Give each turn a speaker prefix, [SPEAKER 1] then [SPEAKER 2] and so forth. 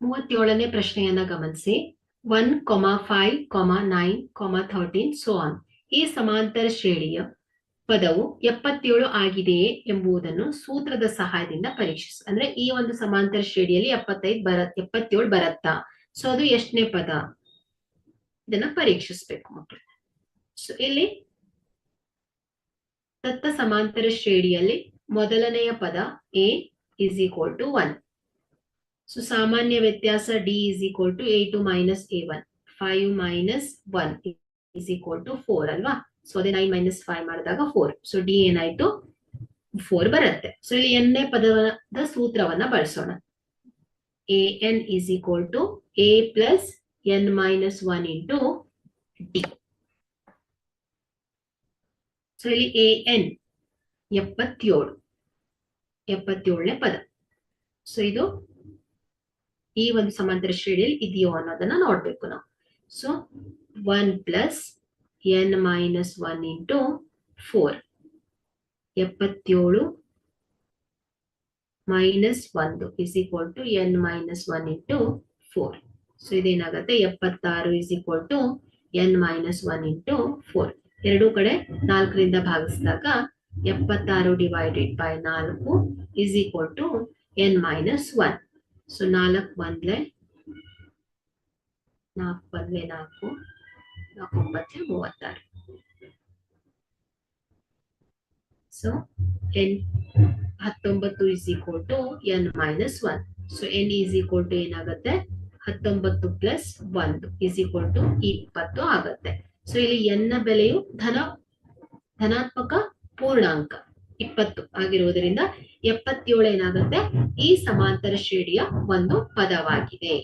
[SPEAKER 1] ಮೂವತ್ತೇಳನೇ ಪ್ರಶ್ನೆಯನ್ನ ಗಮನಿಸಿ. One comma five comma nine comma thirteen so on ಈ ಸಮಾಂತರ ಶ್ರೇಣಿಯ ಪದವು ಎಪ್ಪತ್ತೇಳು ಆಗಿದೆಯೇ ಎಂಬುದನ್ನು ಸೂತ್ರದ ಸಹಾಯದಿಂದ ಪರೀಕ್ಷಿಸು. ಅಂದ್ರೆ ಈ ಒಂದು ಸಮಾಂತರ ಶ್ರೇಣಿಯಲ್ಲಿ ಎಪ್ಪತ್ತೈದು ಬರ, ಎಪ್ಪತ್ತೇಳು ಬರತ್ತಾ? ಸೊ ಅದು ಎಷ್ಟನೇ ಪದ? ಇದನ್ನ ಪರೀಕ್ಷಿಸ್ಬೇಕು ಮಕ್ಕಳು ಸೊ ಇಲ್ಲಿ ದತ್ತ ಸಮಾಂತರ ಶ್ರೇಣಿಯಲ್ಲಿ ಮೊದಲನೆಯ ಪದ a is equal to one so ಸಾಮಾನ್ಯ ವ್ಯತ್ಯಾಸ d is equal to a two minus a one five minus one is equal to four ಅಲ್ವಾ ಸೊ ಅದೇ ನೈನ್ ಮೈನಸ್ ಫೈವ್ ಮಾಡಿದಾಗ ಫೋರ್ ಸೊ ಡಿ ಏನಾಯ್ತು? ಫೋರ್ ಬರುತ್ತೆ. ಸೊ ಇಲ್ಲಿ ಎನ್ನೇ ಪದದ ಸೂತ್ರವನ್ನ ಬಳಸೋಣ. A n is equal to a plus n minus one into d so ಇಲ್ಲಿ ಎ ಎನ್ ಎಪ್ಪತ್ತೇಳು. ಎಪ್ಪತ್ತೇಳನೇ ಪದ. ಸೊ ಇದು ಈ ಒಂದು ಸಮಾಂತರ ಶ್ರೇಣಿಯಲ್ಲಿ ಇದೆಯೋ ಅನ್ನೋದನ್ನ ನೋಡ್ಬೇಕು ನಾವು. So one plus n minus one into four ಎಪ್ಪತ್ತೇಳು ಮೈನಸ್ ಒಂದು is equal to n minus one into four so ಇದೇನಾಗುತ್ತೆ? ಎಪ್ಪತ್ತಾರು is equal to n minus one into four ಎರಡೂ ಕಡೆ ನಾಲ್ಕರಿಂದ ಭಾಗಿಸಿದಾಗ ಎಪ್ಪತ್ತಾರು ಡಿವೈಡೆಡ್ ಬೈ ನಾಲ್ಕು is equal to n minus one so ನಾಲ್ಕು ಬಂದ್ಲೆ ನಾಲ್ಕು ಬಂದ್ಲೆ ನಾಲ್ಕು ನಾಲ್ಕು ಒಂಬತ್ತೆ ಮೂವತ್ತಾರು. ಸೊ ಎನ್ ಹತ್ತೊಂಬತ್ತು is equal to n minus one so n is equal to ಏನಾಗುತ್ತೆ? ಹತ್ತೊಂಬತ್ತು ಪ್ಲಸ್ ಒಂದು ಇಸ್ ಈಕ್ವಲ್ ಟು ಇಪ್ಪತ್ತು ಆಗತ್ತೆ. ಸೊ ಇಲ್ಲಿ ಎನ್ನ ಬೆಲೆಯು ಧನ, ಧನಾತ್ಮಕ ಪೂರ್ಣಾಂಕ ಇಪ್ಪತ್ತು ಆಗಿರುವುದರಿಂದ ಎಪ್ಪತ್ತೇಳು ಏನಾಗುತ್ತೆ ಈ ಸಮಾಂತರ ಶ್ರೇಣಿಯ ಒಂದು ಪದವಾಗಿದೆ.